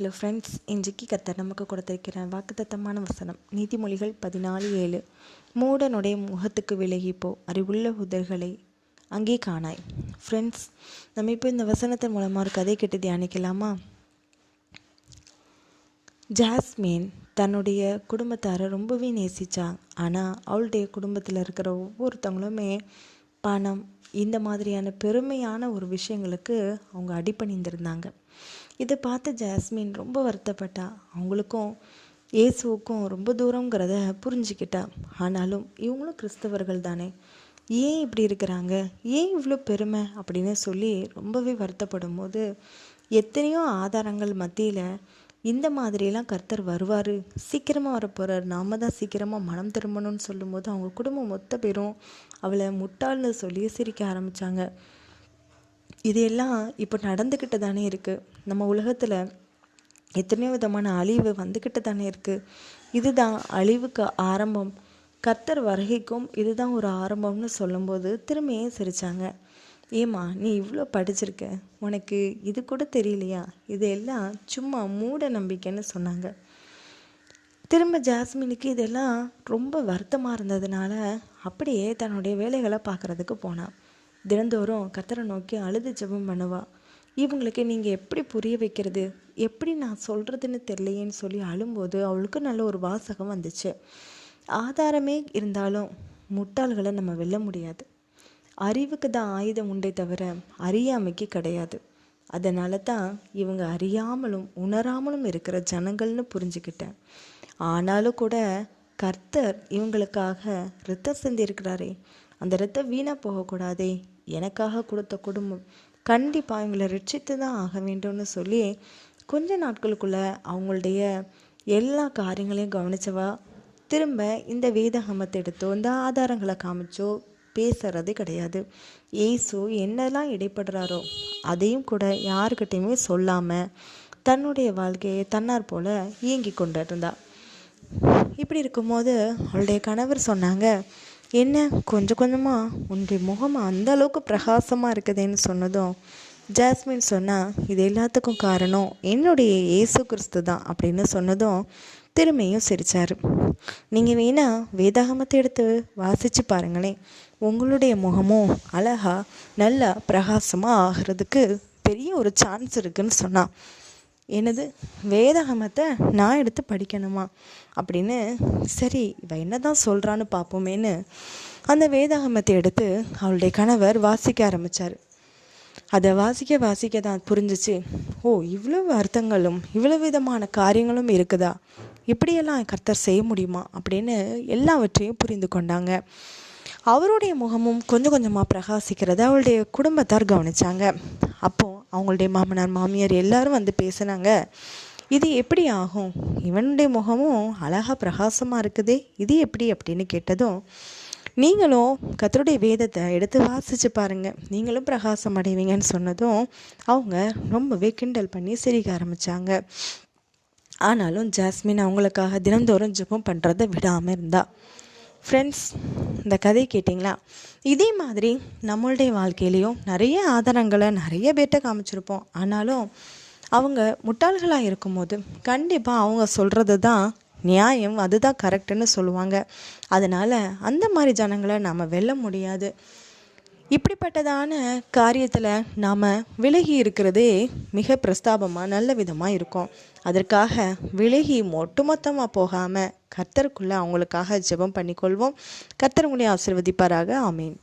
Hello friends இன்றைக்கு கத்தர் நமக்கு கொடுத்திருக்கிற வாக்குத்தத்தமான வசனம் நீதிமொழிகள் பதினாலு ஏழு. மூடனுடைய முகத்துக்கு விலகிப்போ அறிவுள்ள உதர்களை அங்கே காணாய். ஃப்ரெண்ட்ஸ் நம்ம இப்போ இந்த வசனத்தின் மூலமாக ஒரு கதை கேட்டு தியானிக்கலாமா? ஜாஸ்மின் தன்னுடைய குடும்பத்தாரை ரொம்பவே நேசித்தாங்க ஆனால் அவளுடைய குடும்பத்தில் இருக்கிற ஒவ்வொருத்தவங்களுமே பணம் இந்த மாதிரியான பெருமையான ஒரு விஷயங்களுக்கு அவங்க அடிப்பணிந்திருந்தாங்க இதை பார்த்து ஜாஸ்மின் ரொம்ப வருத்தப்பட்டா. அவங்களுக்கும் இயேசுவுக்கும் ரொம்ப தூரங்கிறத புரிஞ்சுக்கிட்டா. ஆனாலும் இவங்களும் கிறிஸ்தவர்கள் தானே. ஏன் இப்படி இருக்கிறாங்க? ஏன் இவ்வளோ பெருமை? அப்படின்னு சொல்லி ரொம்பவே வருத்தப்படும் போது எத்தனையோ ஆதாரங்கள் மத்தியில் இந்த மாதிரியெல்லாம் கர்த்தர் வருவார். சீக்கிரமாக வரப்போகிறார் நாம தான் சீக்கிரமாக மனம் திரும்பணும்னு சொல்லும்போது அவங்க குடும்பம் மொத்த பேரும் அவளை முட்டாள்னு சொல்லி சிரிக்க ஆரம்பித்தாங்க இதையெல்லாம் இப்போ நடந்துக்கிட்டு தானே இருக்குது நம்ம உலகத்தில் எத்தனையோ விதமான அழிவு வந்துக்கிட்டு தானே இருக்குது இதுதான் அழிவுக்கு ஆரம்பம். கர்த்தர் வருகைக்கும் இதுதான் ஒரு ஆரம்பம்னு சொல்லும்போது திரும்பியே சிரித்தாங்க ஏம்மா நீ இவ்வளோ படிச்சிருக்க? உனக்கு இது கூட தெரியலையா? இதெல்லாம் சும்மா மூட நம்பிக்கைன்னு சொன்னாங்க. திரும்ப ஜாஸ்மினுக்கு இதெல்லாம் ரொம்ப வருத்தமாக இருந்ததுனால அப்படியே தன்னுடைய வேலைகளை பார்க்குறதுக்கு போனான். தினந்தோறும் கத்தரை நோக்கி அழுது ஜெபம் பண்ணுவா? இவங்களுக்கு நீங்கள் எப்படி புரிய வைக்கிறது? எப்படி நான் சொல்கிறதுன்னு தெரியலையேன்னு சொல்லி அழும்போது அவளுக்கு நல்ல ஒரு வாசகம் வந்துச்சு. ஆதாரமே இருந்தாலும் முட்டாள்களை நம்ம வெல்ல முடியாது. அறிவுக்கு தான் ஆயுதம் உண்டே தவிர அறியாமைக்கு கிடையாது. அதனால தான் இவங்க அறியாமலும் உணராமலும் இருக்கிற ஜனங்கள்னு புரிஞ்சுக்கிட்டேன். ஆனாலும் கூட கர்த்தர் இவங்களுக்காக ரத்தம் செஞ்சிருக்கிறாரே. அந்த ரத்தம் வீணாக போகக்கூடாதே. எனக்காக கொடுத்த குடும்பம் கண்டிப்பாக இவங்களை ரட்சித்து தான் ஆக வேண்டும்னு சொல்லி கொஞ்ச நாட்களுக்குள்ள அவங்களுடைய எல்லா காரியங்களையும் கவனிச்சவா திரும்ப இந்த வேதகமத்தை எடுத்தோ இந்த ஆதாரங்களை காமிச்சோ பேசுறது கிடையாது. ஏசு என்னெல்லாம் இடைப்படுறாரோ அதையும் கூட யாருக்கிட்டையுமே சொல்லாமல் தன்னுடைய வாழ்க்கையை தன்னார் போல இயங்கி கொண்டு இருந்தா இப்படி இருக்கும்போது அவளுடைய கணவர் சொன்னாங்க என்ன? கொஞ்சம் கொஞ்சமாக உன்னுடைய முகம் அந்த அளவுக்கு பிரகாசமாக இருக்குதுன்னு சொன்னதும் ஜாஸ்மின் சொன்னால் இது எல்லாத்துக்கும் காரணம் என்னுடைய இயேசு கிறிஸ்து தான் அப்படின்னு சொன்னதும் திரும்பியும் சிரித்தார் நீங்கள் வேணால் வேதாகமத்தை எடுத்து வாசித்து பாருங்களேன். உங்களுடைய முகமும் அழகாக நல்லா பிரகாசமாக ஆகிறதுக்கு பெரிய ஒரு சான்ஸ் இருக்குன்னு சொன்னான். எனது வேதாகமத்தை நான் எடுத்து படிக்கணுமா? அப்படின்னு சரி இவ என்ன தான் சொல்கிறான்னு பார்ப்போமேன்னு அந்த வேதாகமத்தை எடுத்து அவளுடைய கணவர் வாசிக்க ஆரம்பித்தார் அதை வாசிக்க வாசிக்க தான் புரிஞ்சிச்சு. ஓ இவ்வளவு அர்த்தங்களும் இவ்வளோ விதமான காரியங்களும் இருக்குதா? இப்படியெல்லாம் கர்த்தர் செய்ய முடியுமா? அப்படின்னு எல்லாவற்றையும் புரிந்து கொண்டாங்க. அவருடைய முகமும் கொஞ்சம் கொஞ்சமாக பிரகாசிக்கிறத அவளுடைய குடும்பத்தார் கவனித்தாங்க அப்போது அவங்களுடைய மாமனார் மாமியார் எல்லாரும் வந்து பேசுனாங்க. இது எப்படி ஆகும்? இவனுடைய முகமும் அழகாக பிரகாசமாக இருக்குதே இது எப்படி அப்படின்னு கேட்டதும் நீங்களும் கத்தருடைய வேதத்தை எடுத்து வாசித்து பாருங்கள் நீங்களும் பிரகாசம் அடைவீங்கன்னு சொன்னதும் அவங்க ரொம்பவே கிண்டல் பண்ணி சிரிக்க ஆரம்பித்தாங்க ஆனாலும் ஜாஸ்மின் அவங்களுக்காக தினந்தோறும் ஜெபம் பண்ணுறதை விடாமல் இருந்தா. ஃப்ரெண்ட்ஸ் இந்த கதை கேட்டிங்களா? இதே மாதிரி நம்மளுடைய வாழ்க்கையிலையும் நிறைய ஆதாரங்களை நிறைய பேர்கிட்ட காமிச்சிருப்போம். ஆனாலும் அவங்க முட்டாள்களாக இருக்கும்போது கண்டிப்பாக அவங்க சொல்கிறது தான் நியாயம் அதுதான் கரெக்டுன்னு சொல்லுவாங்க. அதனால் அந்த மாதிரி ஜனங்களை நாம் வெல்ல முடியாது. இப்படிப்பட்டதான காரியத்தில் நாம் விலகி இருக்கிறதே மிக பிரஸ்தாபமாக நல்ல விதமாக இருக்கும். அதற்காக விலகி ஒட்டுமொத்தமாக போகாமல் கர்த்தருக்குள்ளே அவங்களுக்காக ஜெபம் பண்ணிக்கொள்வோம். கர்த்தர் உங்களை ஆசிர்வதிப்பாராக. ஆமீன்.